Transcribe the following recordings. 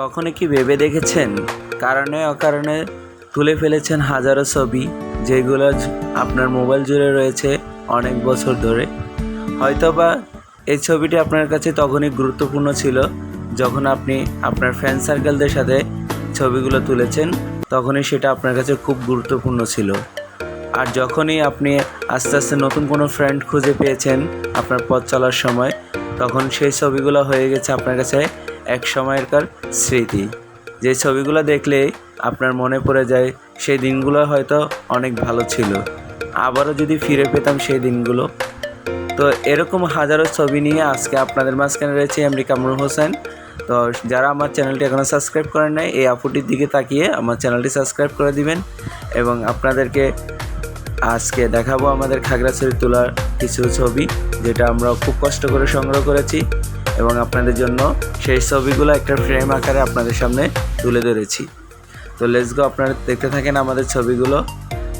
কখনো কি ভেবে দেখেছেন? কারণে অকারণে তুলে ফেলেছেন হাজারো ছবি, যেগুলো আপনার মোবাইল জুড়ে রয়েছে অনেক বছর ধরে। হয়তোবা এই ছবিটি আপনার কাছে তখনই গুরুত্বপূর্ণ ছিল, যখন আপনি আপনার ফ্রেন্ড সার্কেলদের সাথে ছবিগুলো তুলেছেন, তখনই সেটা আপনার কাছে খুব গুরুত্বপূর্ণ ছিল। আর যখনই আপনি আস্তে আস্তে নতুন কোনো ফ্রেন্ড খুঁজে পেয়েছেন আপনার পথ চলার সময়, তখন সেই ছবিগুলো হয়ে গেছে আপনার কাছে এক সময়কার স্মৃতি। যে ছবিগুলো দেখলে আপনার মনে পড়ে যায়, সেই দিনগুলো হয়তো অনেক ভালো ছিল। আবারও যদি ফিরে পেতাম সেই দিনগুলো। তো এরকম হাজারো ছবি নিয়ে আজকে আপনাদের মাঝখানে রয়েছে এমডি কামরুল হোসেন। তো যারা আমার চ্যানেলটি এখনও সাবস্ক্রাইব করেন নাই, এই আপুটির দিকে তাকিয়ে আমার চ্যানেলটি সাবস্ক্রাইব করে দিবেন এবং আপনাদেরকে আজকে দেখাবো আমাদের খাগড়াছড়ি তোলার কিছু ছবি, যেটা আমরা খুব কষ্ট করে সংগ্রহ করেছি। এবং আপনাদের জন্য সেই ছবিগুলো একটা ফ্রেম আকারে আপনাদের সামনে তুলে ধরেছি। তো লেটস গো আপনারা দেখতে থাকেন আমাদের ছবিগুলো।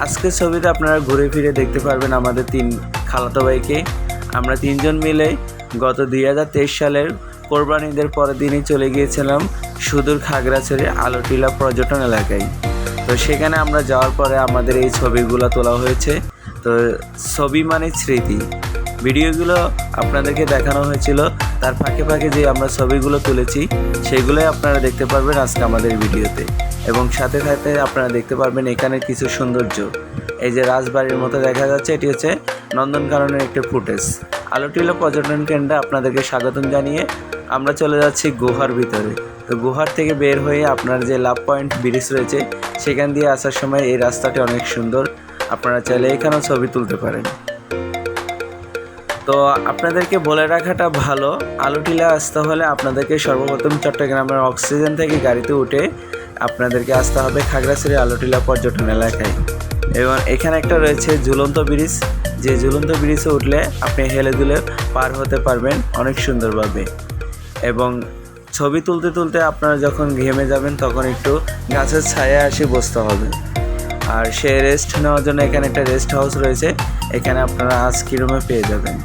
আজকের ছবিতে আপনারা ঘুরে ফিরে দেখতে পারবেন আমাদের তিন খালাতো ভাইকে। আমরা তিনজন মিলে গত দুই হাজার তেইশ সালের কোরবান ঈদের পরের দিনই চলে গিয়েছিলাম সুদূর খাগড়াছড়ি আলোটিলা পর্যটন এলাকায়। তো সেখানে আমরা যাওয়ার পরে আমাদের এই ছবিগুলো তোলা হয়েছে। তো ছবি মানে স্মৃতি। ভিডিওগুলো আপনাদেরকে দেখানো হয়েছিল। তার ফাঁকে ফাঁকে যে আমরা ছবিগুলো তুলেছি, সেগুলোই আপনারা দেখতে পারবেন আজকে আমাদের ভিডিওতে। এবং সাথে সাথে আপনারা দেখতে পারবেন এখানে কিছু সৌন্দর্য। এই যে রাজবাড়ির মতো দেখা যাচ্ছে, এটি হচ্ছে নন্দনকাননের একটি ফুটেজ। আলোটিলা পর্যটন কেন্দ্রে আপনাদেরকে স্বাগতম জানিয়ে আমরা চলে যাচ্ছি গুহার ভিতরে। তো গুহার থেকে বের হয়ে আপনার যে লাভ পয়েন্ট ব্রিজ রয়েছে, সেখান দিয়ে আসার সময় এই রাস্তাটি অনেক সুন্দর। আপনারা চাইলে এখানেও ছবি তুলতে পারেন। তো আপনাদেরকে বলে রাখাটা ভালো। আলুটিলা আসতে হলে আপনাদেরকে সর্বপ্রথম চট্টগ্রামের অক্সিজেন থেকে গাড়িতে উঠে আপনাদেরকে আসতে হবে খাগড়াছড়ি আলুটিলা পর্যটন এলাকায়। এবং এখানে একটা রয়েছে ঝুলন্ত ব্রিজ। যে ঝুলন্ত ব্রিজে উঠলে আপনি হেলে দুলে পার হতে পারবেন অনেক সুন্দরভাবে। এবং ছবি তুলতে তুলতে আপনারা যখন ঘেমে যাবেন তখন একটু গাছের ছায়া এসে বসতে হবে। আর সে রেস্ট নেওয়ার জন্য এখানে একটা রেস্ট হাউস রয়েছে। এখানে আপনারা আজকি রুমে পেয়ে যাবেন।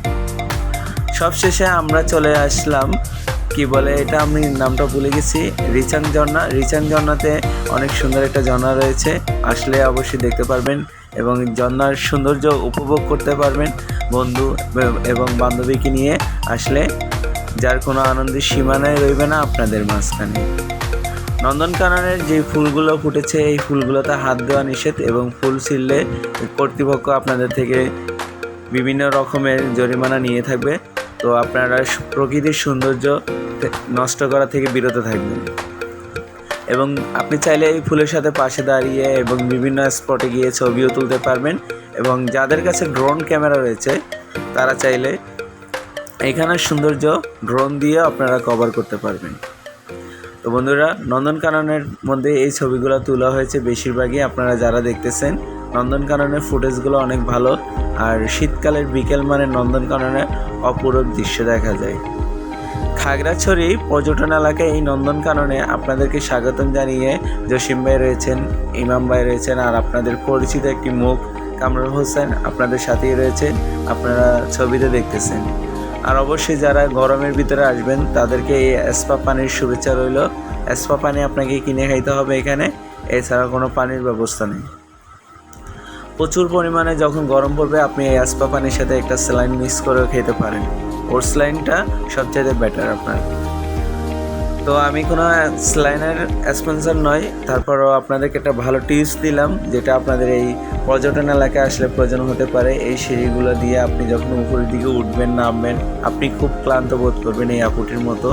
সবশেষে আমরা চলে আসলাম, কি বলে এটা আমি নামটা ভুলে গেছি, রিচান ঝর্ণা। রিচান ঝর্ণাতে অনেক সুন্দর একটা ঝর্ণা রয়েছে, আসলে অবশ্যই দেখতে পারবেন এবং ঝর্ণার সৌন্দর্য উপভোগ করতে পারবেন বন্ধু এবং বান্ধবীকে নিয়ে। আসলে যার কোনো আনন্দের সীমানায় রইবে না আপনাদের মাঝখানে। নন্দনকাননের যে ফুলগুলো ফুটেছে, এই ফুলগুলোতে হাত দেওয়া নিষেধ এবং ফুল ছিঁড়লে কর্তৃপক্ষ আপনাদের থেকে বিভিন্ন রকমের জরিমানা নিয়ে থাকবে। তো আপনারা প্রকৃতির সৌন্দর্য নষ্ট করা থেকে বিরত থাকবেন। এবং আপনি চাইলে এই ফুলের সাথে পাশে দাঁড়িয়ে এবং বিভিন্ন স্পটে গিয়ে ছবিও তুলতে পারবেন এবং যাদের কাছে ড্রোন ক্যামেরা রয়েছে, তারা চাইলে এখানের সৌন্দর্য ড্রোন দিয়ে আপনারা কভার করতে পারবেন। তো বন্ধুরা, নন্দনকাননের মধ্যে এই ছবিগুলো তোলা হয়েছে বেশিরভাগই আপনারা যারা দেখতেছেন, নন্দনকাননের ফুটেজগুলো অনেক ভালো। আর শীতকালের বিকেল মানে নন্দনকাননে অপূরক দৃশ্য দেখা যায়। খাগড়াছড়ি পর্যটন এলাকায় এই নন্দনকাননে আপনাদেরকে স্বাগতম জানিয়ে জসিম ভাই রয়েছেন, ইমাম ভাই রয়েছেন, আর আপনাদের পরিচিত একটি মুখ কামরুল হোসেন আপনাদের সাথেই রয়েছে। আপনারা ছবিতে দেখতেছেন। আর অবশ্যই যারা গরমের ভিতরে আসবেন, তাদেরকে এই এসপা পানির শুভেচ্ছা রইল। এসপা পানি আপনাকে কিনে খাইতে হবে এখানে, এছাড়া কোনো পানির ব্যবস্থা নেই। প্রচুর পরিমাণে যখন গরম পড়বে, আপনি এই অ্যাসপা পানির সাথে একটা স্যালাইন মিক্স করেও খেতে পারেন। ওর স্যালাইনটা সবচাইতে বেটার আপনার। তো আমি কোনো স্যালাইনের স্পন্সর নয় তারপরও আপনাদেরকে একটা ভালো টিপস দিলাম, যেটা আপনাদের এই পর্যটন এলাকায় আসলে প্রয়োজন হতে পারে। এই সিঁড়িগুলো দিয়ে আপনি যখন উপরের দিকে উঠবেন, নামবেন, আপনি খুব ক্লান্ত বোধ করবেন এই আপুটির মতো।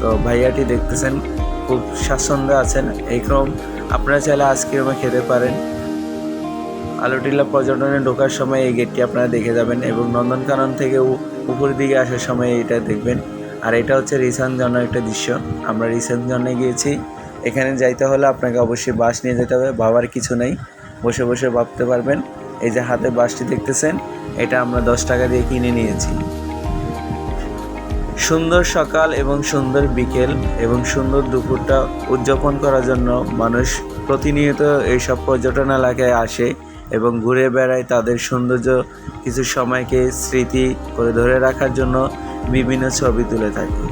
তো ভাইয়াটি দেখতেছেন, খুব স্বাচ্ছন্দ্য আছেন। এইরকম আপনারা চাইলে আইসক্রিমে খেতে পারেন। আলোটিলা পর্যটনে ঢোকার সময় এই গেটটি আপনারা দেখে যাবেন এবং নন্দনকানন থেকে উপরের দিকে আসার সময় এটা দেখবেন। আর এটা হচ্ছে রিসান জন্য একটা দৃশ্য। আমরা রিসান জন্যে গিয়েছি। এখানে যাইতে হলে আপনাকে অবশ্যই বাস নিয়ে যেতে হবে। ভাবার কিছু নেই। বসে বসে ভাবতে পারবেন। এই যে হাতে বাসটি দেখতেছেন, এটা আমরা দশ টাকা দিয়ে কিনে নিয়েছি। সুন্দর সকাল এবং সুন্দর বিকেল এবং সুন্দর দুপুরটা উদযাপন করার জন্য মানুষ প্রতিনিয়ত এইসব পর্যটন এলাকায় আসে এবং ঘুরে বেড়ায় তাদের সৌন্দর্য, কিছু সময়কে স্মৃতি করে ধরে রাখার জন্য বিভিন্ন ছবি তুলে থাকি।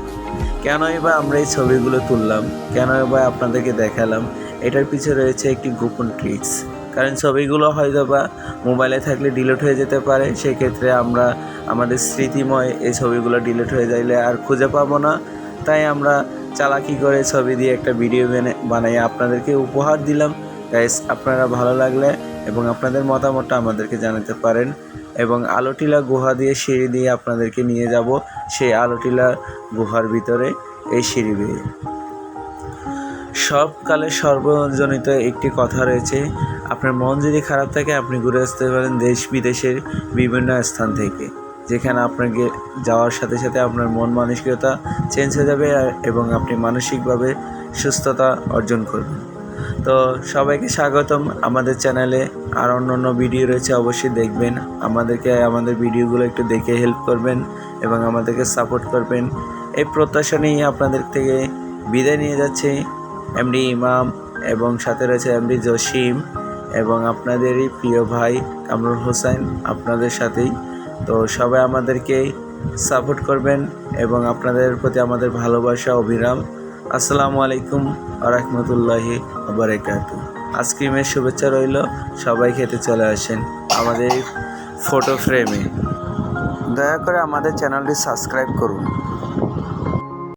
কেনই বা আমরা এই ছবিগুলো তুললাম? কেনই বা আপনাদেরকে দেখালাম? এটার পিছনে রয়েছে একটি গোপন ট্রিক্স কারণ ছবিগুলো হয়তো বা মোবাইলে থাকলে ডিলিট হয়ে যেতে পারে। সেক্ষেত্রে আমরা আমাদের স্মৃতিময় এই ছবিগুলো ডিলিট হয়ে যাইলে আর খুঁজে পাবো না। তাই আমরা চালাকি করে ছবি দিয়ে একটা ভিডিও বানে- বানাই। আপনাদেরকে উপহার দিলাম। গাইস আপনারা ভালো লাগলে এবং আপনাদের মতামতটা আমাদেরকে জানাতে পারেন। এবং আলোটিলা গুহা দিয়ে সিঁড়ি দিয়ে আপনাদেরকে নিয়ে যাব। সেই আলোটিলা গুহার ভিতরে এই সিঁড়ি বেয়ে সবকালে সর্বজনিত একটি কথা রয়েছে। আপনার মন যদি খারাপ থাকে, আপনি ঘুরে আসতে পারেন দেশ বিদেশের বিভিন্ন স্থান থেকে, যেখানে আপনাকে যাওয়ার সাথে সাথে আপনার মন মানসিকতা চেঞ্জ হয়ে যাবে এবং আপনি মানসিকভাবে সুস্থতা অর্জন করবেন। তো সবাইকে স্বাগতম আমাদের চ্যানেলে। আর অন্য অন্য ভিডিও রয়েছে, অবশ্যই দেখবেন। আমাদেরকে, আমাদের ভিডিওগুলো একটু দেখে হেল্প করবেন এবং আমাদেরকে সাপোর্ট করবেন। এই প্রত্যাশা নিয়ে আপনাদের থেকে বিদায় নিয়ে যাচ্ছে। এমডি ইমাম এবং সাথে রয়েছে এমডি জসিম এবং আপনাদেরই প্রিয় ভাই কামরুল হোসেন আপনাদের সাথেই। তো সবাই আমাদেরকে সাপোর্ট করবেন এবং আপনাদের প্রতি আমাদের ভালোবাসা, অবিরাম আসসালামু আলাইকুম রহমতুল্লাহি আবরাকাত আইসক্রিমের শুভেচ্ছা রইল, সবাই খেতে চলে আসেন আমাদের ফটো ফ্রেমে দয়া করে আমাদের চ্যানেলটি সাবস্ক্রাইব করুন।